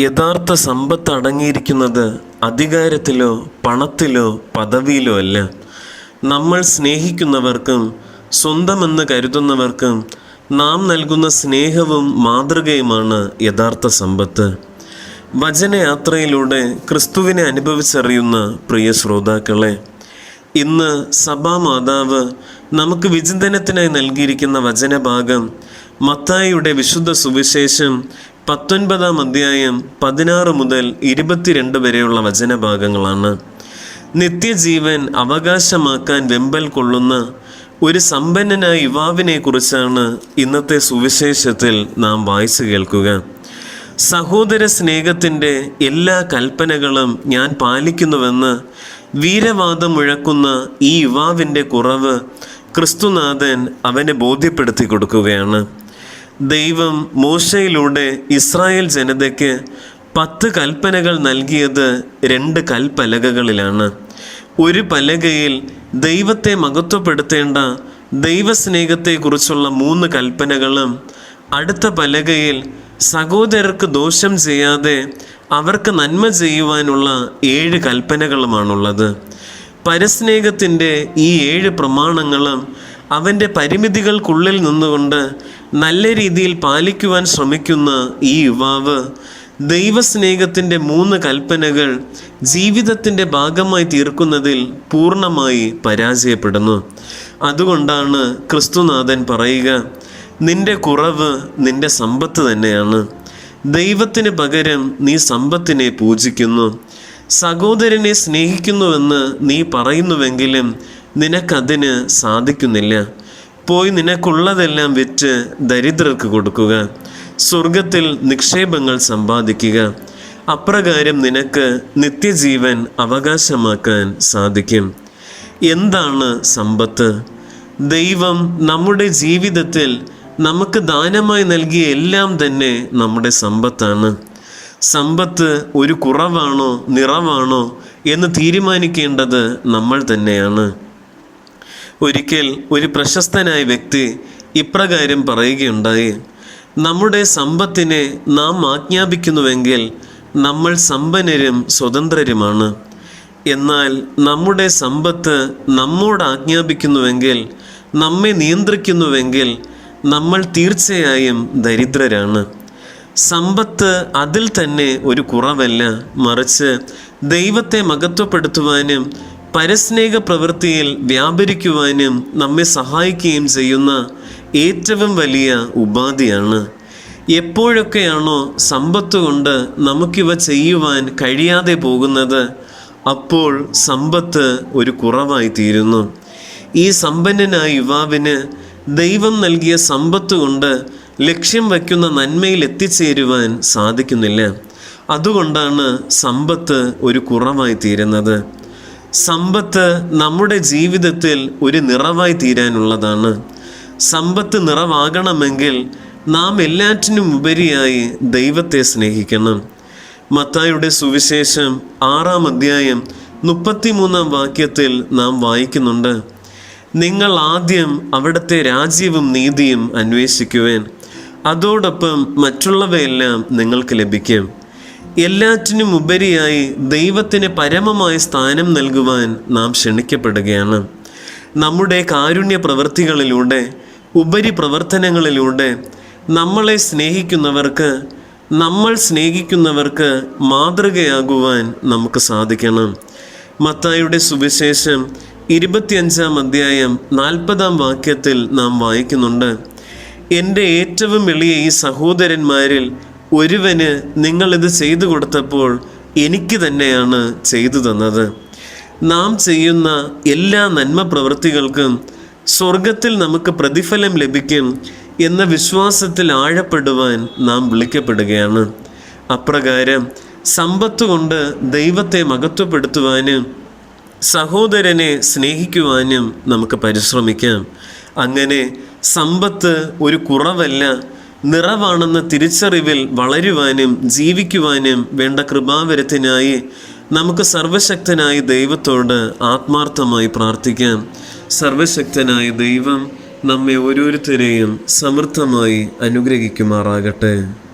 യഥാർത്ഥ സമ്പത്ത് അടങ്ങിയിരിക്കുന്നത് അധികാരത്തിലോ പണത്തിലോ പദവിയിലോ അല്ല. നമ്മൾ സ്നേഹിക്കുന്നവർക്കും സ്വന്തമെന്ന് കരുതുന്നവർക്കും നാം നൽകുന്ന സ്നേഹവും മാതൃകയുമാണ് യഥാർത്ഥ സമ്പത്ത്. വചനയാത്രയിലൂടെ ക്രിസ്തുവിനെ അനുഭവിച്ചറിയുന്ന പ്രിയ ശ്രോതാക്കളെ ഇന്ന് സഭാമാതാവ് നമുക്ക് വിചിന്തനത്തിനായി നൽകിയിരിക്കുന്ന വചനഭാഗം മത്തായിയുടെ വിശുദ്ധ സുവിശേഷം പത്തൊൻപതാം അധ്യായം പതിനാറ് മുതൽ ഇരുപത്തിരണ്ട് വരെയുള്ള വചനഭാഗങ്ങളാണ്. നിത്യജീവൻ അവകാശമാക്കാൻ വെമ്പൽ കൊള്ളുന്ന ഒരു സമ്പന്നനായ യുവാവിനെ കുറിച്ചാണ് ഇന്നത്തെ സുവിശേഷത്തിൽ നാം വായിച്ചു കേൾക്കുക. സഹോദര സ്നേഹത്തിന്റെ എല്ലാ കൽപ്പനകളും ഞാൻ പാലിക്കുന്നുവെന്ന് വീരവാദം മുഴക്കുന്ന ഈ യുവാവിന്റെ കുറവ് ക്രിസ്തുനാഥൻ അവനെ ബോധ്യപ്പെടുത്തി കൊടുക്കുകയാണ്. ദൈവം മോശയിലൂടെ ഇസ്രായേൽ ജനതയ്ക്ക് പത്ത് കൽപ്പനകൾ നൽകിയത് രണ്ട് കൽപ്പലകകളിലാണ്. ഒരു പലകയിൽ ദൈവത്തെ മഹത്വപ്പെടുത്തേണ്ട ദൈവസ്നേഹത്തെക്കുറിച്ചുള്ള മൂന്ന് കൽപ്പനകളും അടുത്ത പലകയിൽ സഹോദരർക്ക് ദോഷം ചെയ്യാതെ അവർക്ക് നന്മ ചെയ്യുവാനുള്ള ഏഴ് കൽപ്പനകളുമാണുള്ളത്. പരസ്നേഹത്തിന്റെ ഈ ഏഴ് പ്രമാണങ്ങളും അവന്റെ പരിമിതികൾക്കുള്ളിൽ നിന്നുകൊണ്ട് നല്ല രീതിയിൽ പാലിക്കുവാൻ ശ്രമിക്കുന്ന ഈ യുവാവ് ദൈവസ്നേഹത്തിന്റെ മൂന്ന് കൽപ്പനകൾ ജീവിതത്തിന്റെ ഭാഗമായി തീർക്കുന്നതിൽ പൂർണമായി പരാജയപ്പെടുന്നു. അതുകൊണ്ടാണ് ക്രിസ്തുനാഥൻ പറയുക നിന്റെ കുറവ് നിന്റെ സമ്പത്ത് തന്നെയാണ്. ദൈവത്തിന് പകരം നീ സമ്പത്തിനെ പൂജിക്കുന്നു. സഹോദരനെ സ്നേഹിക്കുന്നുവെന്ന് നീ പറയുന്നുവെങ്കിലും നിനക്കതിന് സാധിക്കുന്നില്ല. പോയി നിനക്കുള്ളതെല്ലാം വിറ്റ് ദരിദ്രർക്ക് കൊടുക്കുക സ്വർഗത്തിൽ നിക്ഷേപങ്ങൾ സമ്പാദിക്കുക. അപ്രകാരം നിനക്ക് നിത്യജീവൻ അവകാശമാക്കാൻ സാധിക്കും. എന്താണ് സമ്പത്ത്? ദൈവം നമ്മുടെ ജീവിതത്തിൽ നമുക്ക് ദാനമായി നൽകിയ എല്ലാം തന്നെ നമ്മുടെ സമ്പത്താണ്. സമ്പത്ത് ഒരു കുറവാണോ നിറവാണോ എന്ന് തീരുമാനിക്കേണ്ടത് നമ്മൾ തന്നെയാണ്. ഒരിക്കൽ ഒരു പ്രശസ്തനായ വ്യക്തി ഇപ്രകാരം പറയുകയുണ്ടായി നമ്മുടെ സമ്പത്തിനെ നാം ആജ്ഞാപിക്കുന്നുവെങ്കിൽ നമ്മൾ സമ്പന്നരും സ്വതന്ത്രരുമാണ്. എന്നാൽ നമ്മുടെ സമ്പത്ത് നമ്മോട് ആജ്ഞാപിക്കുന്നുവെങ്കിൽ നമ്മെ നിയന്ത്രിക്കുന്നുവെങ്കിൽ നമ്മൾ തീർച്ചയായും ദരിദ്രരാണ്. സമ്പത്ത് അതിൽ തന്നെ ഒരു കുറവല്ല. മറിച്ച് ദൈവത്തെ മഹത്വപ്പെടുത്തുവാനും പരസ്നേഹ പ്രവൃത്തിയിൽ വ്യാപരിക്കുവാനും നമ്മെ സഹായിക്കുകയും ചെയ്യുന്ന ഏറ്റവും വലിയ ഉപാധിയാണ്. എപ്പോഴൊക്കെയാണോ സമ്പത്ത് കൊണ്ട് നമുക്കിവ ചെയ്യുവാൻ കഴിയാതെ പോകുന്നത് അപ്പോൾ സമ്പത്ത് ഒരു കുറവായി തീരുന്നു ഈ സമ്പന്നനായ യുവാവിന് ദൈവം നൽകിയ സമ്പത്ത് കൊണ്ട് ലക്ഷ്യം വയ്ക്കുന്ന നന്മയിൽ എത്തിച്ചേരുവാൻ സാധിക്കുന്നില്ല. അതുകൊണ്ടാണ് സമ്പത്ത് ഒരു കുറവായി തീരുന്നത് സമ്പത്ത് നമ്മുടെ ജീവിതത്തിൽ ഒരു നിറവായി തീരാനുള്ളതാണ്. സമ്പത്ത് നിറവാകണമെങ്കിൽ നാം എല്ലാറ്റിനും ഉപരിയായി ദൈവത്തെ സ്നേഹിക്കണം. മത്തായുടെ സുവിശേഷം ആറാം അധ്യായം മുപ്പത്തിമൂന്നാം വാക്യത്തിൽ നാം വായിക്കുന്നുണ്ട്. നിങ്ങൾ ആദ്യം അവിടുത്തെ രാജ്യവും നീതിയും അന്വേഷിക്കുവേൻ. അതോടൊപ്പം മറ്റുള്ളവയെല്ലാം നിങ്ങൾക്ക് ലഭിക്കും. എല്ലാറ്റിനും ഉപരിയായി ദൈവത്തിന് പരമമായ സ്ഥാനം നൽകുവാൻ നാം ക്ഷണിക്കപ്പെടുകയാണ്. നമ്മുടെ കാരുണ്യ പ്രവൃത്തികളിലൂടെ ഉപരി പ്രവർത്തനങ്ങളിലൂടെ നമ്മളെ സ്നേഹിക്കുന്നവർക്ക് നമ്മൾ സ്നേഹിക്കുന്നവർക്ക് മാതൃകയാകുവാൻ നമുക്ക് സാധിക്കണം. മത്തായുടെ സുവിശേഷം ഇരുപത്തിയഞ്ചാം അധ്യായം നാൽപ്പതാം വാക്യത്തിൽ നാം വായിക്കുന്നുണ്ട്. എന്റെ ഏറ്റവും എളിയ ഈ സഹോദരന്മാരിൽ ഒരുവന് നിങ്ങളിത് ചെയ്തു കൊടുത്തപ്പോൾ എനിക്ക് തന്നെയാണ് ചെയ്തു തന്നത്. നാം ചെയ്യുന്ന എല്ലാ നന്മ പ്രവൃത്തികൾക്കും സ്വർഗത്തിൽ നമുക്ക് പ്രതിഫലം ലഭിക്കും എന്ന വിശ്വാസത്തിൽ ആഴപ്പെടുവാൻ നാം വിളിക്കപ്പെടുകയാണ്. അപ്രകാരം സമ്പത്ത് കൊണ്ട് ദൈവത്തെ മഹത്വപ്പെടുത്തുവാനും സഹോദരനെ സ്നേഹിക്കുവാനും നമുക്ക് പരിശ്രമിക്കാം. അങ്ങനെ സമ്പത്ത് ഒരു കുറവല്ല നിറവാണെന്ന തിരിച്ചറിവിൽ വളരുവാനും ജീവിക്കുവാനും വേണ്ട കൃപാവരത്തിനായി നമുക്ക് സർവശക്തനായ ദൈവത്തോട് ആത്മാർത്ഥമായി പ്രാർത്ഥിക്കാം. സർവശക്തനായ ദൈവം നമ്മെ ഓരോരുത്തരെയും സമൃദ്ധമായി അനുഗ്രഹിക്കുമാറാകട്ടെ.